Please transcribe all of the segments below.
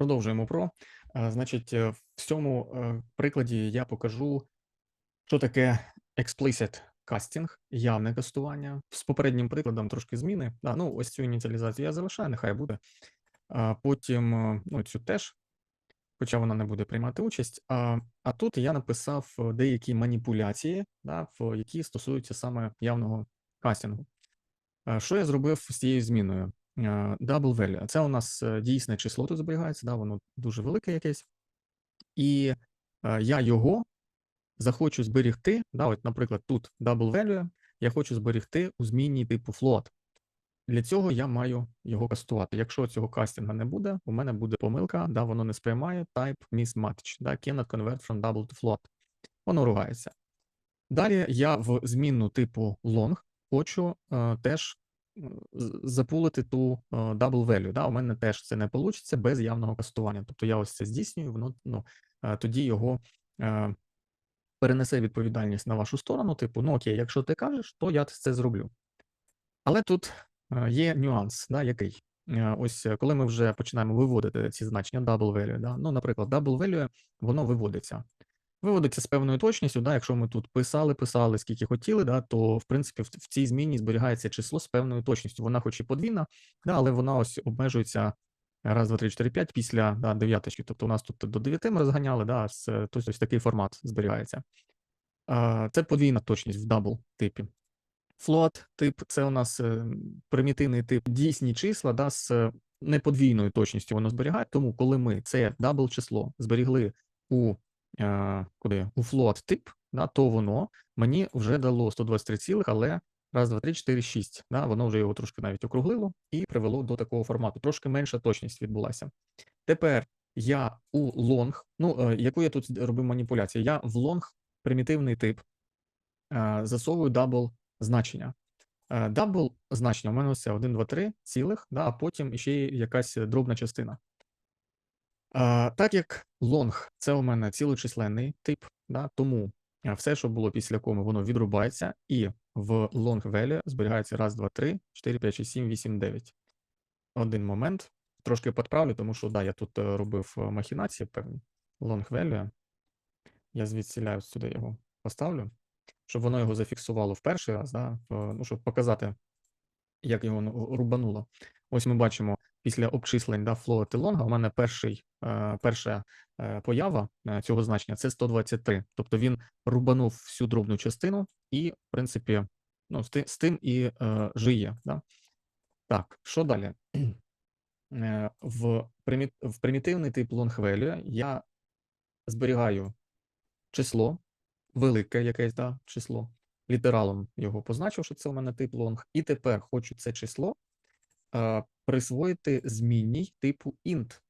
Продовжуємо про. Значить, е, в цьому е, прикладі я покажу, що таке explicit casting, явне кастування. З попереднім прикладом трошки зміни. Да, ну, ось цю ініціалізацію я залишаю, нехай буде. А потім е, ну, цю теж, хоча вона не буде приймати участь. А, а тут я написав е, деякі маніпуляції, да, які стосуються саме явного кастингу. Е, Що я зробив з цією зміною? Е, Double value. Це у нас е, дійсне число тут зберігається, да, воно дуже велике якесь. І е, я його захочу зберігти. Да, от, наприклад, тут double value, я хочу зберігти у змінній типу float. Для цього я маю його кастувати. Якщо цього кастинга не буде, у мене буде помилка, да, воно не сприймає type mismatch, да, cannot convert from double to float. Воно ругається. Далі я в змінну типу long хочу е, теж запулити ту е, double value. Да? У мене теж це не вийде без явного кастування. Тобто я ось це здійснюю, воно ну, е, тоді його е, перенесе відповідальність на вашу сторону. Типу, ну окей, якщо ти кажеш, то я це зроблю. Але тут є нюанс, да, який. Ось коли ми вже починаємо виводити ці значення double value, да, ну, наприклад, double value, воно виводиться. Виводиться з певною точністю, да, якщо ми тут писали, писали, скільки хотіли, да, то в принципі в, цій зміні зберігається число з певною точністю. Вона хоч і подвійна, да, але вона ось обмежується раз, два, три, чотири, п'ять після да, дев'яточки. Тобто у нас тут до 9 ми розганяли, да, з, тобто ось такий формат зберігається. Це подвійна точність в дабл типі. Float тип це у нас е, примітивний тип дійсні числа да, з е, неподвійною точністю воно зберігає. Тому, коли ми це дабл число зберігли у е, куди у float тип, да, то воно мені вже дало 123 цілих, але раз, два, три, чотири, шість. Да, воно вже його трошки навіть округлило і привело до такого формату. Трошки менша точність відбулася. Тепер я у long, ну е, яку я тут робив маніпуляцію? Я в long примітивний тип е, засовую дабл значення. Е, Дабл значення у мене ось 1, 2, 3 цілих, да, а потім ще якась дробна частина. Так як long це у мене цілочисленний тип, да, тому все, що було після коми, воно відрубається, і в long value зберігається 1, 2, 3, 4, 5, 6, 7, 8, 9. Один момент. Трошки підправлю, тому що да, я тут е, робив е, махінації певні. Long value. Я звідсіляю сюди його поставлю, щоб воно його зафіксувало в перший раз, да, ну, щоб показати, як його ну, рубануло. Ось ми бачимо після обчислень да, і longa, у мене перший, е, перша е, поява е, цього значення це 123. Тобто він рубанув всю дробну частину і, в принципі, ну, з, тим і е, жиє. Да? Так, що далі? В, приміт, в примітивний тип value я зберігаю число, велике якесь да, число, літералом його позначив, що це у мене тип long, і тепер хочу це число е, присвоїти змінній типу int.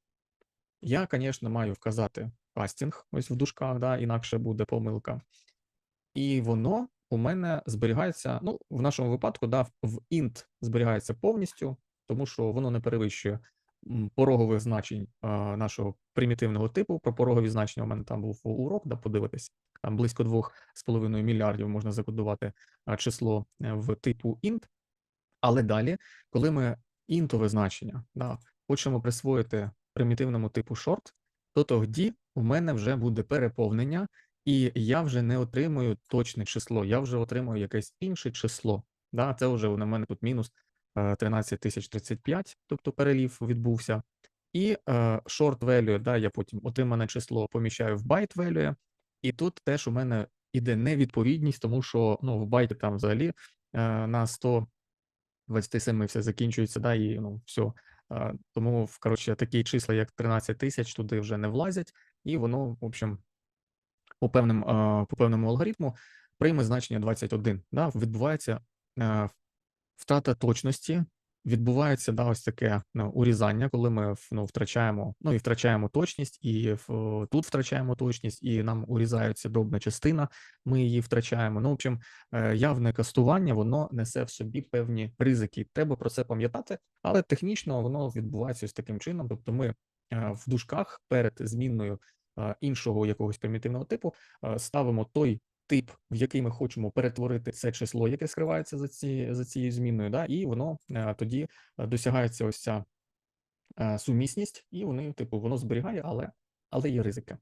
Я, звісно, маю вказати кастинг ось в дужках, да, інакше буде помилка. І воно у мене зберігається, ну, в нашому випадку, да, в int зберігається повністю, тому що воно не перевищує порогових значень а, нашого примітивного типу. Про порогові значення у мене там був урок, да, подивитись. Там близько 2,5 мільярдів можна закодувати число е, в типу int. Але далі, коли ми інтове значення да, хочемо присвоїти примітивному типу short, то тоді у мене вже буде переповнення, і я вже не отримую точне число, я вже отримую якесь інше число. Да, це вже у мене тут мінус е, 13035, тобто перелів відбувся. І е, short value, да, я потім отримане число поміщаю в byte value, і тут теж у мене іде невідповідність, тому що ну, в байті там взагалі е, на 100 27 все закінчується, да, і ну, все. Тому, коротше, такі числа, як 13 тисяч, туди вже не влазять, і воно, в общем, по певним, по певному алгоритму прийме значення 21. Да, відбувається а, втрата точності, відбувається да, ось таке ну, урізання, коли ми ну, втрачаємо, ну і втрачаємо точність, і в, тут втрачаємо точність, і нам урізається дробна частина, ми її втрачаємо. Ну, в общем, е, явне кастування, воно несе в собі певні ризики. Треба про це пам'ятати, але технічно воно відбувається ось таким чином. Тобто, ми е, в дужках перед змінною е, іншого якогось примітивного типу ставимо той тип, в який ми хочемо перетворити це число, яке скривається за ці, за цією зміною, да, і воно е, тоді е, досягається ось ця е, сумісність, і вони, типу, воно зберігає, але але є ризики.